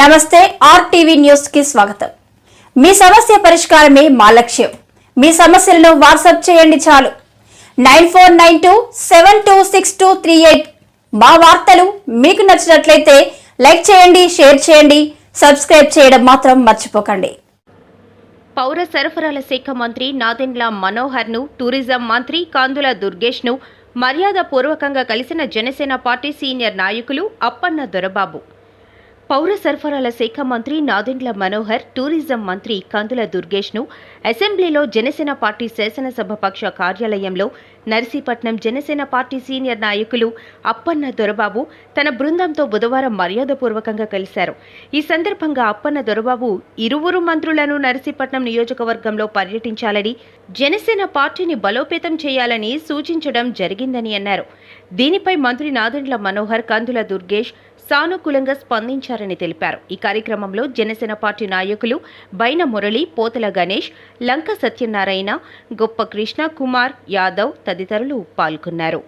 నమస్తే ఆర్టీవీ న్యూస్కి స్వాగతం. మీ సమస్య పరిష్కారమే మా లక్ష్యం. మీ సమస్యలను వాట్సాప్ చేయండి చాలు. Nine four nine two seven two six two three eight మా వార్తలు మీకు నచ్చినట్లయితే లైక్ చేయండి షేర్ చేయండి సబ్స్క్రైబ్ చేయడం మాత్రం మర్చిపోకండి. పౌర సరఫరాల శాఖ మంత్రి నాదెండ్ల మనోహర్ను టూరిజం మంత్రి కాందుల దుర్గేష్ను మర్యాదపూర్వకంగా కలిసిన జనసేన పార్టీ సీనియర్ నాయకులు అప్పన్న దొరబాబు. పౌర సరఫరాల శాఖ మంత్రి నాదెండ్ల మనోహర్ టూరిజం మంత్రి కందుల దుర్గేష్ను అసెంబ్లీలో జనసేన పార్టీ శాసనసభ పక్ష కార్యాలయంలో నర్సీపట్నం జనసేన పార్టీ సీనియర్ నాయకులు అప్పన్న దొరబాబు తన బృందంతో బుధవారం మర్యాదపూర్వకంగా కలిశారు. ఈ సందర్భంగా అప్పన్న దొరబాబు ఇరువురు మంత్రులను నర్సీపట్నం నియోజకవర్గంలో పర్యటించాలని జనసేన పార్టీని బలోపేతం చేయాలని సూచించడం జరిగిందని అన్నారు. దీనిపై మంత్రి నాదెండ్ల మనోహర్ కందుల దుర్గేష్ సానుకూలంగా స్పందించారని తెలిపారు. ఈ కార్యక్రమంలో జనసేన పార్టీ నాయకులు బైన మురళి పోతల గణేష్ లంక సత్యనారాయణ గొప్ప కృష్ణ కుమార్ యాదవ్ తదితరులు పాల్గొన్నారు.